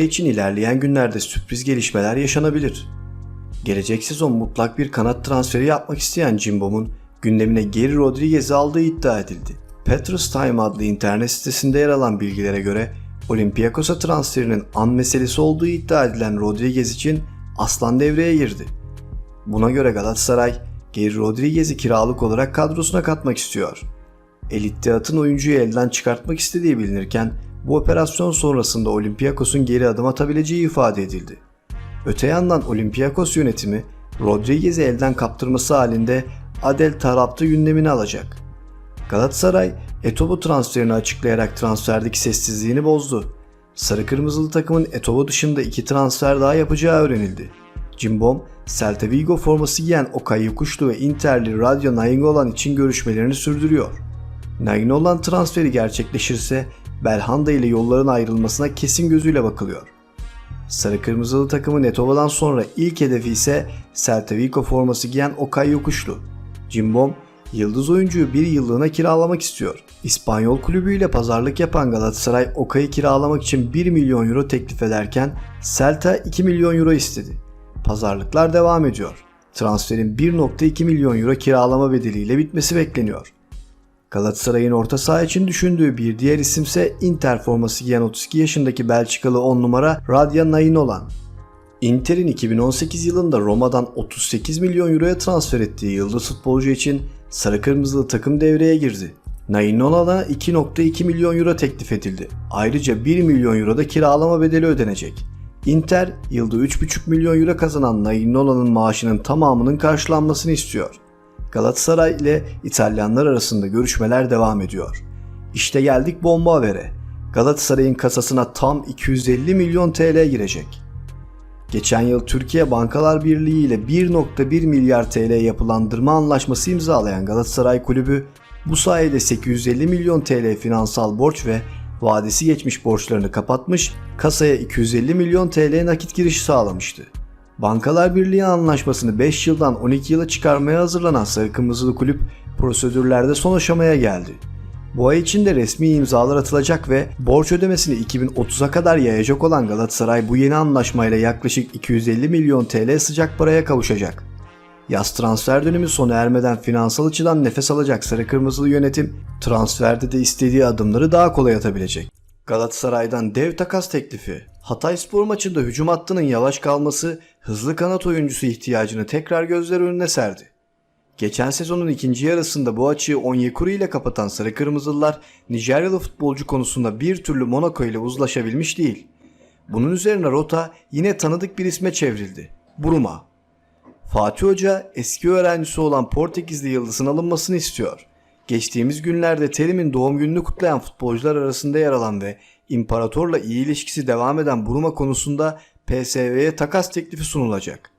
için ilerleyen günlerde sürpriz gelişmeler yaşanabilir. Gelecek sezon mutlak bir kanat transferi yapmak isteyen Cimbom'un gündemine Geri Rodriguez'i aldığı iddia edildi. Petrus Time adlı internet sitesinde yer alan bilgilere göre Olympiakos'a transferinin an meselesi olduğu iddia edilen Rodriguez için Aslan devreye girdi. Buna göre Galatasaray, Geri Rodriguez'i kiralık olarak kadrosuna katmak istiyor. Elite At'ın oyuncuyu elden çıkartmak istediği bilinirken bu operasyon sonrasında Olympiakos'un geri adım atabileceği ifade edildi. Öte yandan Olympiakos yönetimi Rodriguez'i elden kaptırması halinde Adel tarafta gündemine alacak. Galatasaray, Etobo transferini açıklayarak transferdeki sessizliğini bozdu. Sarı Kırmızılı takımın Etobo dışında iki transfer daha yapacağı öğrenildi. Cimbom, Celta Vigo forması giyen Okay Yokuşlu ve Interli Radyo Nainggolan için görüşmelerini sürdürüyor. Nainggolan transferi gerçekleşirse Belhanda ile yolların ayrılmasına kesin gözüyle bakılıyor. Sarı Kırmızılı takımın Etobo'dan sonra ilk hedefi ise Celta Vigo forması giyen Okay Yokuşlu. Cimbom, yıldız oyuncuyu bir yıllığına kiralamak istiyor. İspanyol kulübüyle pazarlık yapan Galatasaray Okay'ı kiralamak için 1 milyon euro teklif ederken Celta 2 milyon euro istedi. Pazarlıklar devam ediyor. Transferin 1.2 milyon euro kiralama bedeliyle bitmesi bekleniyor. Galatasaray'ın orta saha için düşündüğü bir diğer isimse Inter forması giyen 32 yaşındaki Belçikalı 10 numara Radya Nainggolan. Inter'in 2018 yılında Roma'dan 38 milyon euroya transfer ettiği yıldız futbolcu için sarı kırmızılı takım devreye girdi. Nainggolan'a 2.2 milyon euro teklif edildi. Ayrıca 1 milyon euro da kiralama bedeli ödenecek. Inter yılda 3,5 milyon euro kazanan Nainggolan'ın maaşının tamamının karşılanmasını istiyor. Galatasaray ile İtalyanlar arasında görüşmeler devam ediyor. İşte geldik bomba habere. Galatasaray'ın kasasına tam 250 milyon TL girecek. Geçen yıl Türkiye Bankalar Birliği ile 1.1 milyar TL yapılandırma anlaşması imzalayan Galatasaray Kulübü bu sayede 850 milyon TL finansal borç ve vadesi geçmiş borçlarını kapatmış, kasaya 250 milyon TL nakit girişi sağlamıştı. Bankalar Birliği anlaşmasını 5 yıldan 12 yıla çıkarmaya hazırlanan Sarı Kırmızılı Kulüp prosedürlerde son aşamaya geldi. Bu ay içinde resmi imzalar atılacak ve borç ödemesini 2030'a kadar yayacak olan Galatasaray bu yeni anlaşmayla yaklaşık 250 milyon TL sıcak paraya kavuşacak. Yaz transfer dönemi sona ermeden finansal açıdan nefes alacak Sarı Kırmızılı yönetim transferde de istediği adımları daha kolay atabilecek. Galatasaray'dan dev takas teklifi. Hatay spor maçında hücum hattının yavaş kalması hızlı kanat oyuncusu ihtiyacını tekrar gözler önüne serdi. Geçen sezonun ikinci yarısında bu açığı Onyekuru ile kapatan Sarı Kırmızılılar Nijeryalı futbolcu konusunda bir türlü Monaco ile uzlaşabilmiş değil. Bunun üzerine rota yine tanıdık bir isme çevrildi. Buruma. Fatih Hoca eski öğrencisi olan Portekizli yıldızın alınmasını istiyor. Geçtiğimiz günlerde Terim'in doğum gününü kutlayan futbolcular arasında yer alan ve İmparator'la iyi ilişkisi devam eden Buruma konusunda PSV'ye takas teklifi sunulacak.